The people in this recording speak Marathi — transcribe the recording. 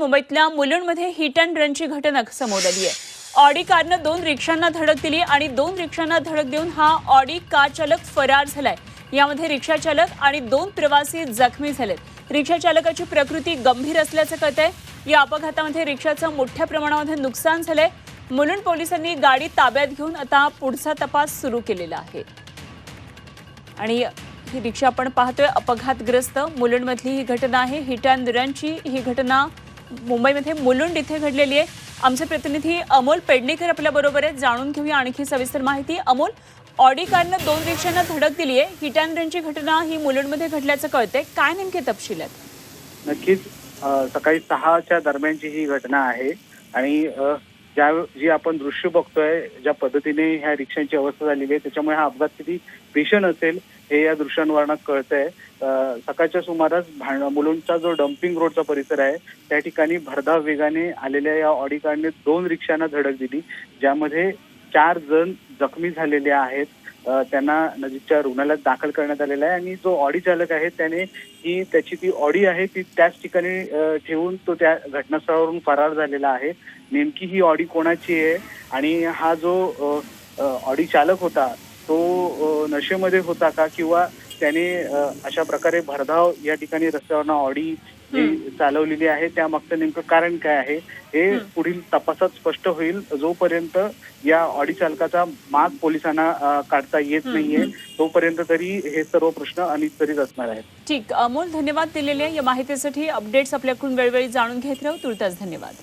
मुंबईतल्या मुलुंडमध्ये हिट अँड रनची घटना समोर आली आहे. ऑडी कारनं दोन रिक्षांना धडक दिली आणि दोन रिक्षांना धडक देऊन हा ऑडी कार चालक फरार झालाय. यामध्ये रिक्षा चालक आणि दोन प्रवासी जखमी झालेत. रिक्षा चालकाची प्रकृती गंभीर असल्याचं कळतंय. या अपघातामध्ये रिक्षाचं मोठ्या प्रमाणामध्ये नुकसान झालंय. मुलुंड पोलिसांनी गाडी ताब्यात घेऊन आता पुढचा तपास सुरू केलेला आहे. आणि ही रिक्षा आपण पाहतोय अपघातग्रस्त मुलुंडमधली ही घटना आहे. हिट अँड रनची ही घटना मुंबईमध्ये मुलुंड इथे घडलेली आहे. आमचे प्रतिनिधी अमोल पेडणेकर आपल्या बरोबर आहेत. जाणून घेऊया आणखी सविस्तर माहिती. अमोल ऑडी कारनं दोन रिक्षांना धडक दिली आहे. हिट अँड रनची घटना ही मुलुंडमध्ये घडल्याचं कळतंय. काय नेमके तपशील आहेत? नक्कीच सकाळी सहाच्या दरम्यानची ही घटना आहे. आणि ज्या जी आपण दृश्य बघतोय ज्या पद्धतीने ह्या रिक्षांची अवस्था झालेली आहे त्याच्यामुळे हा अपघात किती भीषण असेल हे या दृश्यांवरनं कळतंय. आहे सकाळच्या सुमारास भांड मुलुंडचा जो डम्पिंग रोडचा परिसर आहे त्या ठिकाणी भरधाव वेगाने आलेल्या या ऑडी कारने दोन रिक्षांना धडक दिली ज्यामध्ये चार जण जखमी झालेले आहेत. त्यांना नजीकच्या रुग्णालयात दाखल करण्यात आलेला आहे आणि जो ऑडी चालक आहे त्याने ही त्याची ती ऑडी आहे ती त्याच ठिकाणी ठेवून तो त्या घटनास्थळावरून फरार झालेला आहे. नेमकी ही ऑडी कोणाची आहे? आणि हा जो ऑडी चालक होता तो नशेमध्ये होता का? किंवा त्याने अशा प्रकारे भरधाव या ठिकाणी रस्त्यावरनं ऑडी जी चालवलेली आहे त्यामागचं नेमकं कारण काय आहे? हे पुढील तपासात स्पष्ट होईल. जोपर्यंत या ऑडी चालकाचा माग पोलिसांना काढता येत नाहीये तोपर्यंत तरी हे सर्व प्रश्न अनिश्चित असणार आहेत. ठीक. अमोल धन्यवाद दिलेल्या या माहितीसाठी. अपडेट्स आपल्याकडून वेळोवेळी जाणून घेत राहू. तुर्तास धन्यवाद.